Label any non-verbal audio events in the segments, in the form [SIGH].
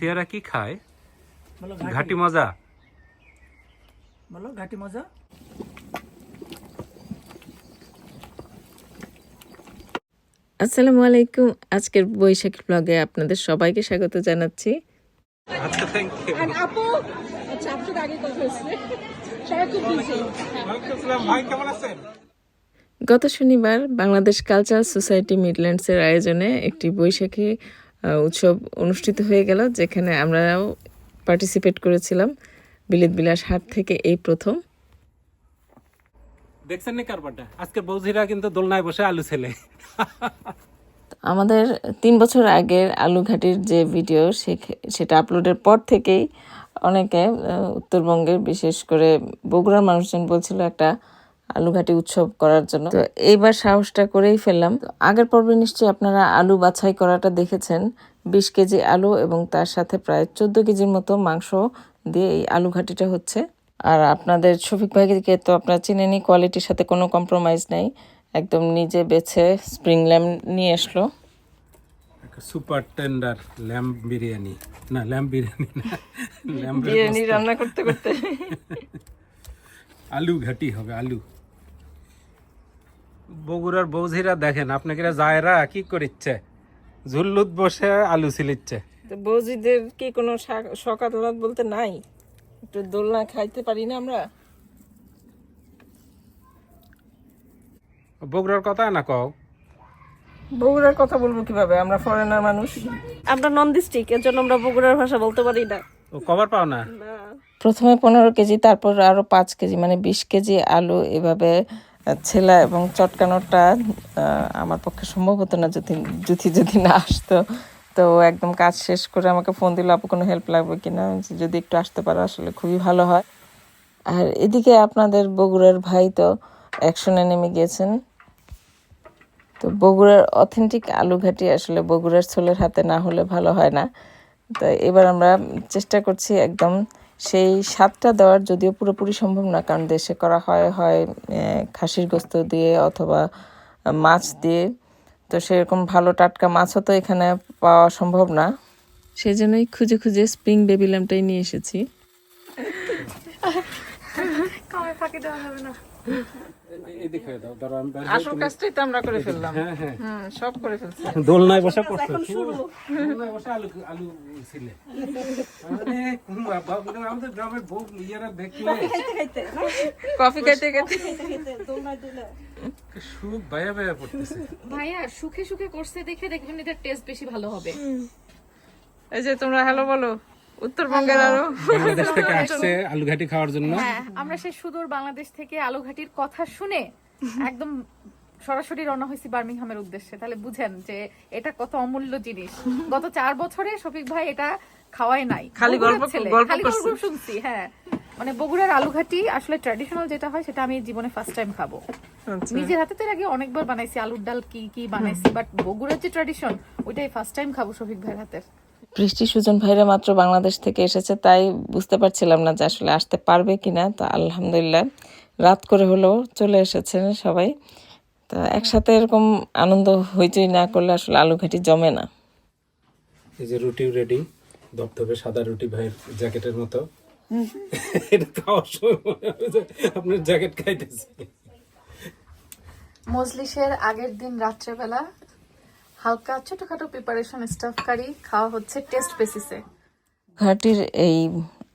সিয়ারা কি খায়? ঘাটি। মজা? বলো ঘাটি মজা? আসসালামু আলাইকুম। আজকের বৈশাখী ব্লগে আপনাদের সবাইকে স্বাগত জানাচ্ছি। আচ্ছা আচ্ছা গত শনিবার বাংলাদেশ কালচারাল সোসাইটি মিডল্যান্ডসের আয়োজনে একটি বৈশাখী উৎসব অনুষ্ঠিত হয়ে গেল যেখানে আমরাও পার্টিসিপেট করেছিলাম বিলিত বিলাস হাট থেকে এই প্রথম। দেখছেন নি কারবারটা? আজকে বৌজিরা কিন্তু দোলনায় বসে আলু ছেলে। আমাদের তিন বছর আগের আলু ঘাটির যে ভিডিও সে- সেটা আপলোডের পর থেকেই অনেকে উত্তরবঙ্গের বিশেষ করে বগুড়ার মানুষজন বলছিল একটা আলু ঘাটি উৎসব করার জন্য। তো এইবার সাহসটা করেই ফেললাম। আগের পর্বে নিশ্চয়ই আপনারা আলু বাছাই করাটা দেখেছেন। বিশ কেজি আলু এবং তার সাথে প্রায় চোদ্দ কেজির মতো মাংস দিয়ে এই আলু ঘাটিটা হচ্ছে। আর আপনাদের শফিক ভাইকে তো আপনারা চিনেনি কোয়ালিটির সাথে কোনো কম্প্রোমাইজ নেই। একদম নিজে বেছে স্প্রিং ল্যাম্প নিয়ে আসলো। Super tender lamb biryani. না ল্যাম্প বিরিয়ানি না ল্যাম্প বিরিয়ানি রান্না করতে করতে। আলু ঘাটি হবে আলু। বগুড়ার বৌঝিরা দেখেন আপনাকে জায়রা কি করিচ্ছে? ঝুল্লুত বসে আলু ছিলিচ্ছে। বৌজিদের কি কোনো সকাল বলতে নাই? একটু দোলনা খাইতে পারি না আমরা? বগুড়ার কথা না কও? বগুড়ার কথা বলব কীভাবে? আমরা ফরেনার মানুষ। আমরা নন ডিস্ট্রিক্ট এর জন্য আমরা বগুড়ার ভাষা বলতে পারি না। ও কবার পাও না। প্রথমে পনেরো কেজি তারপর আরও পাঁচ কেজি মানে বিশ কেজি আলু এভাবে ছেলা এবং চটকানোটা আমার পক্ষে সম্ভব হতো না যদি যদি যদি না আসতো। তো একদম কাজ শেষ করে আমাকে ফোন দিল আপু কোনো হেল্প লাগবে আমি বলছি, যদি একটু আসতে পারো আসলে খুবই ভালো হয়। আর এদিকে আপনাদের বগুড়ার ভাই তো অ্যাকশনে নেমে গিয়েছেন। তো বগুড়ার অথেন্টিক আলু ঘাটি আসলে বগুড়ার ছোলের হাতে না হলে ভালো হয় না। তো এবার আমরা চেষ্টা করছি একদম সেই স্বাদটা দেওয়ার যদিও পুরোপুরি সম্ভব না, কারণ দেশে করা হয় হয় খাসির গোস্ত দিয়ে অথবা মাছ দিয়ে। তো সেরকম ভালো টাটকা মাছও তো এখানে পাওয়া সম্ভব না। সেই জন্যই খুঁজে খুঁজে স্প্রিং বেবি ল্যাম্পটাই নিয়ে এসেছি। ফাঁকি দেওয়া না। এদিকে দাও ধরো আমি বের আসল কাজটাই তো আমরা করে ফেললাম। হ্যাঁ হ্যাঁ। সব করে ফেলছি। দোলনায় বসে করছ? দোলনায় বসে আলু আলু ছিলে। আরে আমাদের গ্রামের বউ ইয়েরা দেখলে কফি খাইতে খাইতে। সুখ ভাইয়া ভাইয়া পড়তেছে ভাইয়া সুখে সুখে করছে দেখে দেখবেন এটার টেস্ট বেশি ভালো হবে। এই যে তোমরা হ্যালো বলো। উত্তরবঙ্গের আরও। বাংলাদেশ [LAUGHS] থেকে আসছে আলু ঘাটি খাওয়ার জন্য। হ্যাঁ আমরা সেই সুদূর বাংলাদেশ থেকে আলুঘাটির কথা শুনে একদম সরাসরি রওনা হয়েছি বার্মিংহামের উদ্দেশ্যে। তাহলে বুঝেন যে এটা কত অমূল্য জিনিস। গত চার বছরে শফিক ভাই এটা খাওয়াই নাই। খালি গল্প- খালি গল্প শুনছি হ্যাঁ। মানে বগুড়ার আলুঘাটি আসলে ট্র্যাডিশনাল যেটা হয় সেটা আমি জীবনে ফার্স্ট টাইম খাব। আচ্ছা। নিজের হাতে তো আগে অনেকবার বানাইছি আলুর ডাল কি কি বানাইছি বাট বগুড়ার যে ট্র্যাডিশন ওইটাই ফার্স্ট টাইম খাব শফিক ভাইয়ের হাতের। বৃষ্টি সুজন ভাইরা মাত্র বাংলাদেশ থেকে এসেছে তাই বুঝতে পারছিলাম না যে আসলে আসতে পারবে কিনা। তো আলহামদুলিল্লাহ রাত করে হলেও চলে এসেছেন সবাই। তো একসাথে এরকম আনন্দ হইচই না করলে আসলে আলু ঘাটি জমে না। এই যে রুটি রেডি ধবধবে সাদা রুটি ভাইয়ের জ্যাকেটের মতো। এটা আপনার জ্যাকেট খাইতেছে। মজলিসের আগের দিন রাত্রেবেলা হালকা ছোটখাটো প্রিপারেশন স্টাফ কারি, খাওয়া হচ্ছে টেস্ট বেসিসে ঘাটির এই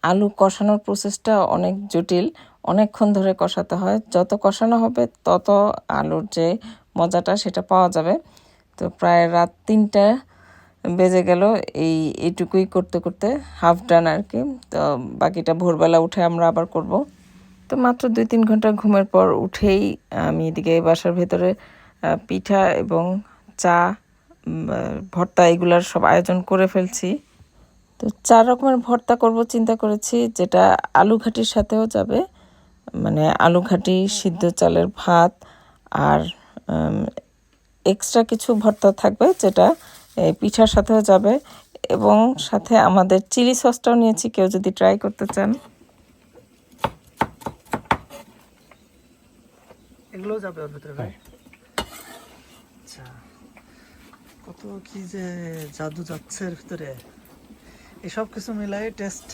আলু কষানোর প্রসেসটা অনেক জটিল, অনেকক্ষণ ধরে কষাতে হয়। যত কষানো হবে, তত আলুর যে মজাটা সেটা পাওয়া যাবে। তো প্রায় রাত তিনটা বেজে গেল এই, এইটুকুই করতে করতে হাফ ডান আর কি তো বাকিটা ভোরবেলা উঠে আমরা আবার করব। তো মাত্র দুই তিন ঘণ্টা ঘুমের পর উঠেই আমি এদিকে বাসার ভেতরে পিঠা এবং চা ভর্তা এগুলার সব আয়োজন করে ফেলছি। তো চার রকমের ভর্তা করব চিন্তা করেছি যেটা আলু ঘাটির সাথেও যাবে। মানে আলু ঘাটি সিদ্ধ চালের ভাত আর এক্সট্রা কিছু ভর্তা থাকবে যেটা এই পিঠার সাথেও যাবে। এবং সাথে আমাদের চিলি সসটাও নিয়েছি কেউ যদি ট্রাই করতে চান। এগুলোও যাবে ওর ভিতরে ভাই আচ্ছা কত কি যে জাদু যাচ্ছে এর ভিতরে। এসব কিছু মিলাই টেস্ট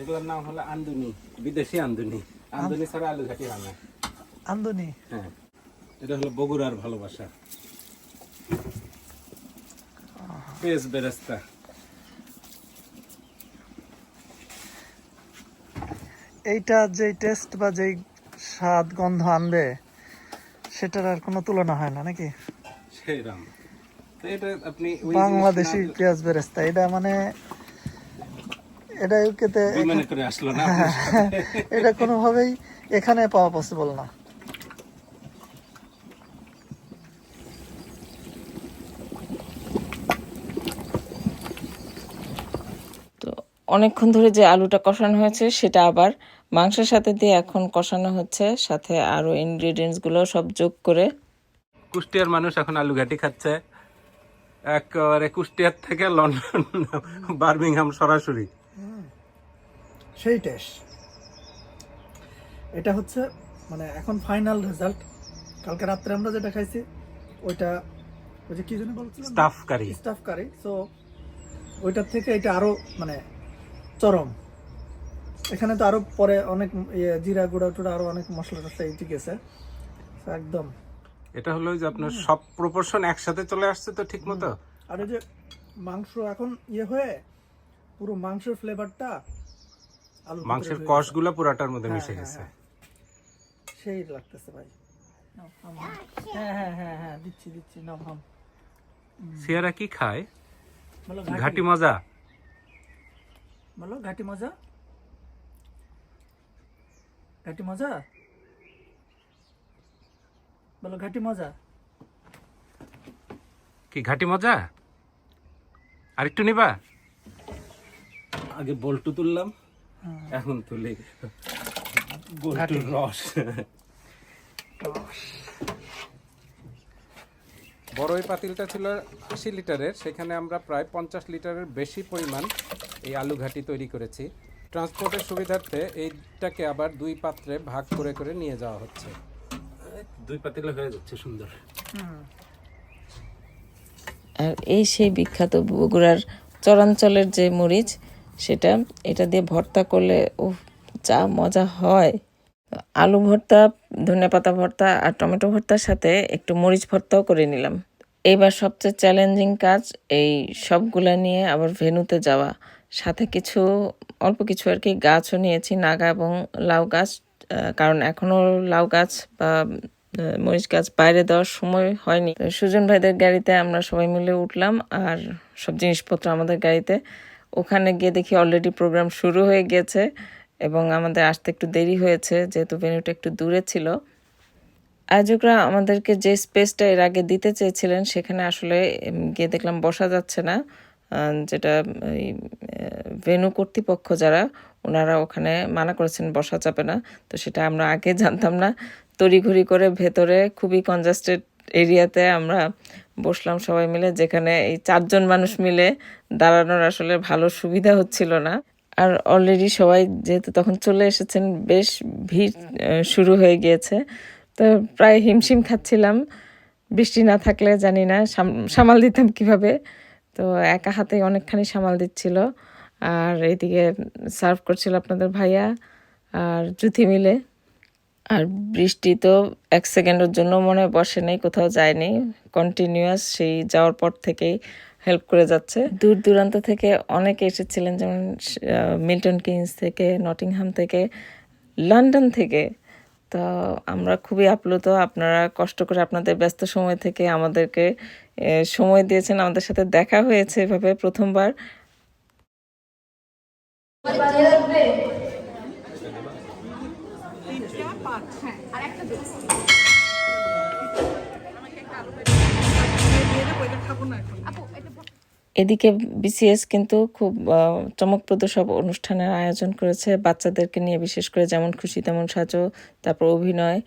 এগুলোর নাম হলো আন্দুনি বিদেশি আন্দুনি। আন্দুনি ছাড়া আলু ঘাটি হয় না। আন্দনি? হ্যাঁ এটা হলো বগুড়ার ভালোবাসা। পেঁয়াজ বেরেস্তা। এইটা যে টেস্ট বা যেই স্বাদ গন্ধ আনবে সেটার আর কোনো তুলনা হয় না নাকি? সেই রাম তো এটা আপনি ওই বাংলাদেশি পেঁয়াজ বেরেস্তা এটা মানে এটা ইউকেতে করে আসলো না এটা কোনোভাবেই এখানে পাওয়া পসিবল না। তো অনেকক্ষণ ধরে যে আলুটা কষানো হয়েছে সেটা আবার মাংসের সাথে দিয়ে এখন কষানো হচ্ছে সাথে আরও ইনগ্রিডিয়েন্টসগুলো সব যোগ করে। কুষ্টিয়ার মানুষ এখন আলু ঘাটি খাচ্ছে। একেবারে কুষ্টিয়ার থেকে লন্ডন বার্মিংহাম সরাসরি। সেই টেস্ট। এটা হচ্ছে মানে এখন ফাইনাল রেজাল্ট কালকে রাত্রে আমরা যেটা খাইছি ওইটা ওই যে কি জন্য বলছিলাম? Stuff curry stuff curry so ওইটার থেকে এটা আরও মানে চরম। এখানে তো আরও পরে অনেক ইয়ে জিরা গুঁড়া টুড়া আরও অনেক মশলা টসলা এই গেছে একদম। এটা হলো যে আপনার সব প্রপোর্শন একসাথে চলে আসছে তো ঠিক মতো আর যে মাংস এখন ইয়ে হয়ে পুরো মাংসের ফ্লেভারটা মাংসের কষগুলো পুরাটার মধ্যে মিশে গেছে। সেই লাগতেছে ভাই। হ্যাঁ হ্যাঁ হ্যাঁ হ্যাঁ দিচ্ছি দিচ্ছি নাও হাম। সিয়ারা কি খায়? বলো ঘাটি মজা? বলো ঘাটি মজা? ঘাটি মজা? বলো ঘাটি মজা? কি ঘাটি মজা? আরেকটু নিবা? আগে বল্টু তুললাম এখন তুলি। বল্টুর রস। বড় ওই পাতিলটা ছিল আশি লিটারের সেখানে আমরা প্রায় পঞ্চাশ লিটারের বেশি পরিমাণ এই আলু ঘাটি তৈরি করেছি। ট্রান্সপোর্টের সুবিধার্থে এইটাকে আবার দুই পাত্রে ভাগ করে করে নিয়ে যাওয়া হচ্ছে। দুই হয়ে যাচ্ছে, সুন্দর। আর এই সেই বিখ্যাত বগুড়ার চরাঞ্চলের যে মরিচ, সেটা, এটা দিয়ে ভর্তা করলে ও যা মজা হয়। আলু ভর্তা ধনেপাতা ভর্তা আর টমেটো ভর্তার সাথে একটু মরিচ ভর্তাও করে নিলাম। এইবার সবচেয়ে চ্যালেঞ্জিং কাজ, এই সবগুলা নিয়ে আবার ভেনুতে যাওয়া। সাথে কিছু, অল্প কিছু আর কি গাছও নিয়েছি, নাগা এবং লাউ গাছ। কারণ এখনও লাউ গাছ বা মরিচ গাছ বাইরে দেওয়ার সময় হয়নি। সুজন ভাইদের গাড়িতে আমরা সবাই মিলে উঠলাম আর সব জিনিসপত্র আমাদের গাড়িতে। ওখানে গিয়ে দেখি অলরেডি প্রোগ্রাম শুরু হয়ে গেছে এবং আমাদের আসতে একটু দেরি হয়েছে, যেহেতু ভেন্যুটা একটু দূরে ছিল। আয়োজকরা আমাদেরকে যে স্পেসটা এর আগে দিতে চেয়েছিলেন, সেখানে আসলে গিয়ে দেখলাম বসা যাচ্ছে না। যেটা ভেনু কর্তৃপক্ষ যারা ওনারা ওখানে মানা করেছেন, বসা যাবে না। তো সেটা আমরা আগে জানতাম না। তড়িঘড়ি করে ভেতরে খুবই কনজাস্টেড এরিয়াতে আমরা বসলাম সবাই মিলে, যেখানে এই চারজন মানুষ মিলে দাঁড়ানোর আসলে ভালো সুবিধা হচ্ছিল না। আর অলরেডি সবাই যেহেতু তখন চলে এসেছেন, বেশ ভিড় শুরু হয়ে গিয়েছে। তো প্রায় হিমশিম খাচ্ছিলাম। বৃষ্টি না থাকলে জানি না, সাম- সামাল দিতাম কীভাবে। তো একা হাতে অনেকখানি সামাল দিচ্ছিল। আর এইদিকে সার্ভ করছিল আপনাদের ভাইয়া আর জুথি মিলে। আর বৃষ্টি তো এক সেকেন্ডের জন্য মনে বসে নেই, কোথাও যায়নি। কন্টিনিউয়াস সেই যাওয়ার পর থেকেই হেল্প করে যাচ্ছে। দূর দূরান্ত থেকে অনেকে এসেছিলেন, যেমন মিল্টন কিংস থেকে নটিংহাম থেকে লন্ডন থেকে। তো আমরা খুবই আপ্লুত, আপনারা কষ্ট করে আপনাদের ব্যস্ত সময় থেকে আমাদেরকে সময় দিয়েছেন। আমাদের সাথে দেখা হয়েছে এভাবে প্রথমবার। এদিকে বিসিএস কিন্তু খুব চমকপ্রদ সব অনুষ্ঠানের আয়োজন করেছে। বাচ্চাদেরকে নিয়ে বিশেষ করে যেমন খুশি তেমন সাজো, তারপর অভিনয়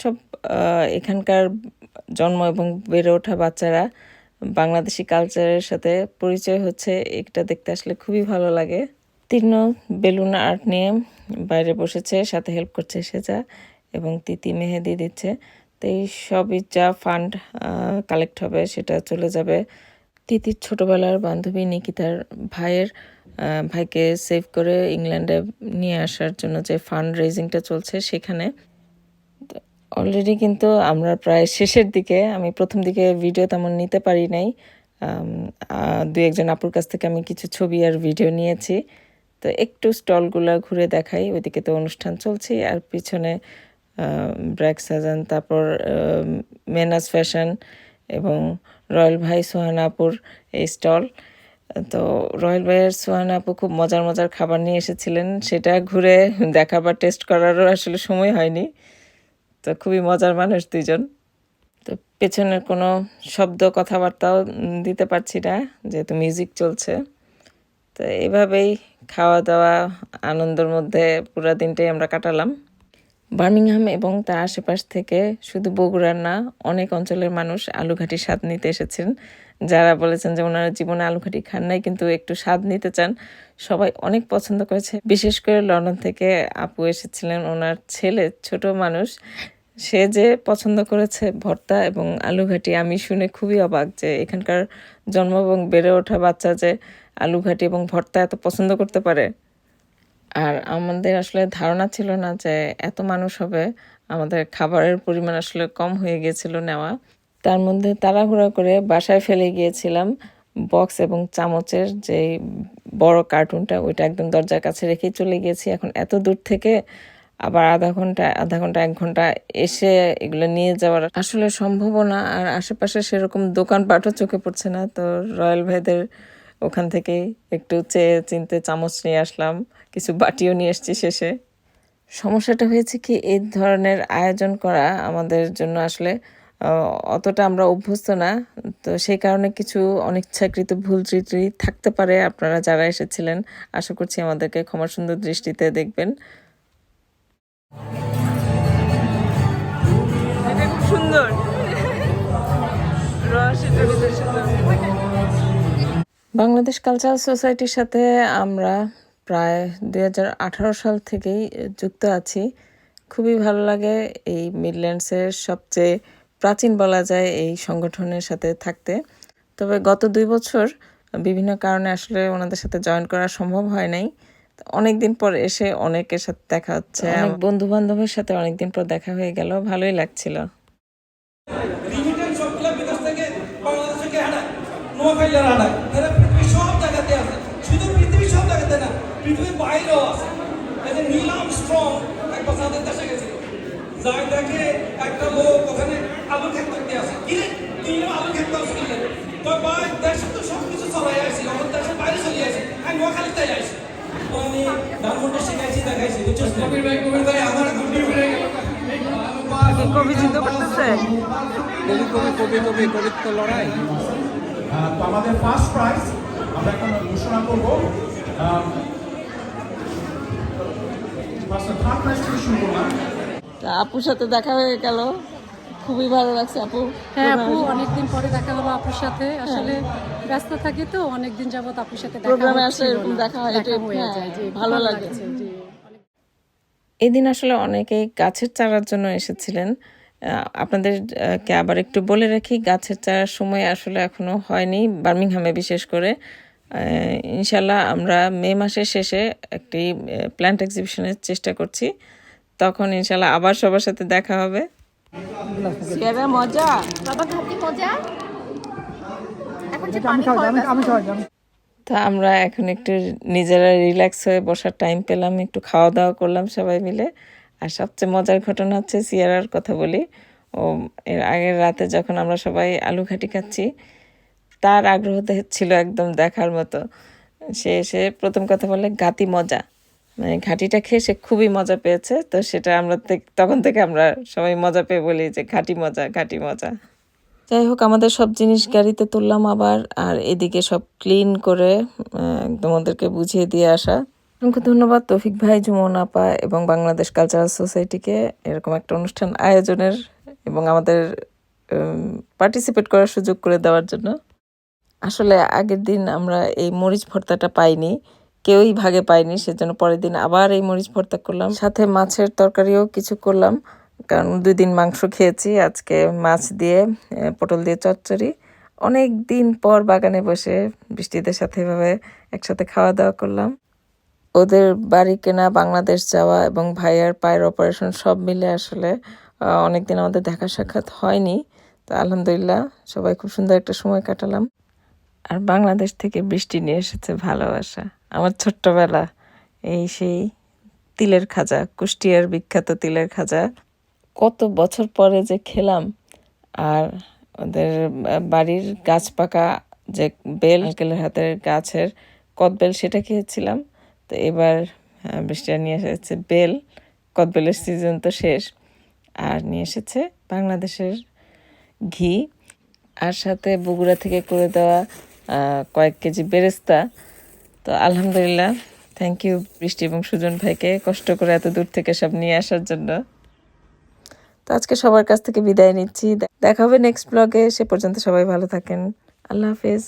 সব এখানকার জন্ম এবং বেড়ে ওঠা বাচ্চারা বাংলাদেশি কালচারের সাথে পরিচয় হচ্ছে। এটা দেখতে আসলে খুবই ভালো লাগে। তীর্ণ বেলুন আর্ট নিয়ে বাইরে বসেছে, সাথে হেল্প করছে সেজা এবং তিতি মেহেদি দিচ্ছে। তো এই সবই যা ফান্ড কালেক্ট হবে সেটা চলে যাবে। তিতির ছোটোবেলার বান্ধবী নিকিতার ভাইয়ের ভাইকে সেভ করে ইংল্যান্ডে নিয়ে আসার জন্য যে ফান্ড রেজিংটা চলছে সেখানে। অলরেডি কিন্তু আমরা প্রায় শেষের দিকে, আমি প্রথম দিকে ভিডিও তেমন নিতে পারি নাই। দু একজন আপুর কাছ থেকে আমি কিছু ছবি আর ভিডিও নিয়েছি। তো একটু স্টলগুলো ঘুরে দেখাই, ওইদিকে তো অনুষ্ঠান চলছে। আর পিছনে ব্র্যাক সাজান, তারপর মেনাস ফ্যাশন এবং রয়্যাল ভাই সোহানা আপুর এই স্টল। তো রয়্যাল ভাইয়ের সোহানা আপু খুব মজার মজার খাবার নিয়ে এসেছিলেন। সেটা ঘুরে দেখা বা টেস্ট করারও আসলে সময় হয়নি। তো খুবই মজার মানুষ দুইজন। তো পেছনের কোনো শব্দ কথাবার্তাও দিতে পারছি না, যেহেতু মিউজিক চলছে। তো এইভাবেই খাওয়া দাওয়া আনন্দের মধ্যে পুরো দিনটাই আমরা কাটালাম। বার্মিংহাম এবং তার আশেপাশ থেকে শুধু বগুড়ার না, অনেক অঞ্চলের মানুষ আলুঘাটি স্বাদ নিতে এসেছেন। যারা বলেছেন যে ওনারা জীবনে আলুঘাটি খান নাই, কিন্তু একটু স্বাদ নিতে চান, সবাই অনেক পছন্দ করেছে। বিশেষ করে লন্ডন থেকে আপু এসেছিলেন, ওনার ছেলে, ছোট মানুষ। সে যে পছন্দ করেছে ভর্তা এবং আলুঘাটি, আমি শুনে খুবই অবাক যে এখানকার জন্ম এবং বেড়ে ওঠা বাচ্চা যে আলুঘাটি এবং ভর্তা এত পছন্দ করতে পারে। আর আমাদের আসলে ধারণা ছিল না যে এত মানুষ হবে, আমাদের খাবারের পরিমাণ আসলে কম হয়ে গিয়েছিল নেওয়া। তার মধ্যে তাড়াহুড়া করে বাসায় ফেলে গিয়েছিলাম বক্স এবং চামচের যে বড় কার্টুনটা, ওইটা একদম দরজার কাছে রেখেই চলে গিয়েছি। এখন এত দূর থেকে আবার আধা ঘণ্টা আধা ঘণ্টা, এক ঘণ্টা এসে এগুলো নিয়ে যাওয়ার আসলে সম্ভব না আর আশেপাশে সেরকম দোকানপাটও চোখে পড়ছে না। তো রয়্যাল ভাইদের ওখান থেকেই একটু চেয়ে চিনতে চামচ নিয়ে আসলাম। কিছু বাটিও নিয়ে এসেছি শেষে। সমস্যাটা হয়েছে কি এই ধরনের আয়োজন করা আমাদের জন্য আসলে অতটা আমরা অভ্যস্ত না। তো সেই কারণে কিছু অনিচ্ছাকৃত ভুল ত্রুটি থাকতে পারে। আপনারা যারা এসেছিলেন, আশা করছি আমাদেরকে ক্ষমা সুন্দর দৃষ্টিতে দেখবেন। বাংলাদেশ কালচারাল সোসাইটির সাথে আমরা প্রায় দুই হাজার আঠারো সাল থেকেই যুক্ত আছি। খুবই ভালো লাগে এই মিডল্যান্ডসের সবচেয়ে প্রাচীন বলা যায় এই সংগঠনের সাথে থাকতে। তবে গত দুই বছর বিভিন্ন কারণে আসলে ওনাদের সাথে জয়েন করা সম্ভব হয় নাই। অনেক দিন পর এসে অনেকের সাথে দেখা হচ্ছে। অনেক বন্ধু বান্ধবের সাথে অনেকদিন পর দেখা হয়ে গেল ভালোই লাগছিল। দেখে একটা লোক ওখানে আলু ক্ষেত করতে কি রে? তুই আলু ক্ষেত করছিস তো ভাই দেশে তো সব কিছু চলাই আসি আমার দেশের বাইরে চলে আসি। আমি নোয়াখালীতে আসি ধানমন্ডি শিখাইছি দেখাইছি বুঝছিস কবির ভাই কবির ভাই আমার গুটি উড়ে গেল কবি চিন্তা করতেছে? কবি কবি কবি কবি কবিত্ব লড়াই। তো আমাদের ফার্স্ট প্রাইজ আমরা এখন ঘোষণা করব আপুর সাথে দেখা হয়ে গেল। খুবই ভালো লাগছে আপু। হ্যাঁ আপু অনেকদিন পরে দেখা হলো আপুর সাথে। আসলে ব্যস্ত থাকি তো অনেকদিন যাবত আপুর সাথে দেখা প্রোগ্রামে আসলে এরকম দেখা হয়, এটা- হয়ে হ্যাঁ, যায় জি ভালো লাগে। লাগছে, জি। এদিন আসলে অনেকেই গাছের চারার জন্য এসেছিলেন। আহ, আপনাদেরকে আবার একটু বলে রাখি গাছের চারার সময় আসলে এখনও হয়নি বার্মিংহামে বিশেষ করে। আহ, ইনশাল্লাহ আমরা মে মাসের শেষে একটি প্ল্যান্ট এক্সিবিশনের চেষ্টা করছি। তখন ইনশাল্লাহ আবার সবার সাথে দেখা হবে। মজা। বাবা ঘাটি মজা? এখন যে পানি খাওয়াই আমি আমি খাওয়াই তো আমরা এখন একটু নিজেরা রিল্যাক্স হয়ে বসার টাইম পেলাম একটু খাওয়া দাওয়া করলাম সবাই মিলে। আর সবচেয়ে মজার ঘটনা হচ্ছে সিয়ারার কথা বলি। ও এর আগের রাতে যখন আমরা সবাই আলু ঘাটি খাচ্ছি তার আগ্রহ ছিল একদম দেখার মতো। সে এসে প্রথম কথা বলে গাতি মজা। মানে ঘাটিটা খেয়ে সে খুবই মজা পেয়েছে। তো সেটা আমরা তখন থেকে আমরা সবাই মজা পেয়ে বলি যে ঘাটি মজা ঘাটি মজা। যাই হোক, আমাদের সব জিনিস গাড়িতে তুললাম আবার, আর এদিকে সব ক্লিন করে একদম ওদেরকে বুঝিয়ে দিয়ে আসা। অসংখ্য ধন্যবাদ তৌফিক ভাই, জুমন আপা এবং বাংলাদেশ কালচারাল সোসাইটিকে এরকম একটা অনুষ্ঠান আয়োজনের এবং আমাদের পার্টিসিপেট করার সুযোগ করে দেওয়ার জন্য। আসলে আগের দিন আমরা এই মরিচ ভর্তাটা পাইনি। কেউই ভাগে পায়নি, সেজন্য পরের দিন আবার এই মরিচ ভর্তা করলাম। সাথে মাছের তরকারিও কিছু করলাম, কারণ দুই দিন মাংস খেয়েছি। আজকে মাছ দিয়ে পটল দিয়ে চচ্চড়ি। অনেক দিন পর বাগানে বসে বৃষ্টিদের সাথে এভাবে একসাথে খাওয়া দাওয়া করলাম। ওদের বাড়ি কেনা, বাংলাদেশ যাওয়া এবং ভাইয়ার পায়ের অপারেশন সব মিলে আসলে অনেক দিন আমাদের দেখা সাক্ষাৎ হয়নি। তো আলহামদুলিল্লাহ সবাই খুব সুন্দর একটা সময় কাটালাম। আর বাংলাদেশ থেকে বৃষ্টি নিয়ে এসেছে ভালোবাসা। আমার ছোট্টবেলা এই সেই তিলের খাজা, কুষ্টিয়ার বিখ্যাত তিলের খাজা। কত বছর পরে যে খেলাম আর ওদের বাড়ির গাছ পাকা, যে বেল, আঙ্কেলের হাতের গাছের কদবেল সেটা খেয়েছিলাম। তো এবার বৃষ্টিটা নিয়ে এসেছে বেল কদবেলের সিজন তো শেষ। আর নিয়ে এসেছে বাংলাদেশের ঘি। আর সাথে বগুড়া থেকে করে দেওয়া কয়েক কেজি বেরেস্তা। তো আলহামদুলিল্লাহ। থ্যাংক ইউ বৃষ্টি এবং সুজন ভাইকে কষ্ট করে এত দূর থেকে সব নিয়ে আসার জন্য। তো আজকে সবার কাছ থেকে বিদায় নিচ্ছি। দেখা হবে নেক্সট ব্লগে সে পর্যন্ত সবাই ভালো থাকেন। আল্লাহ হাফেজ।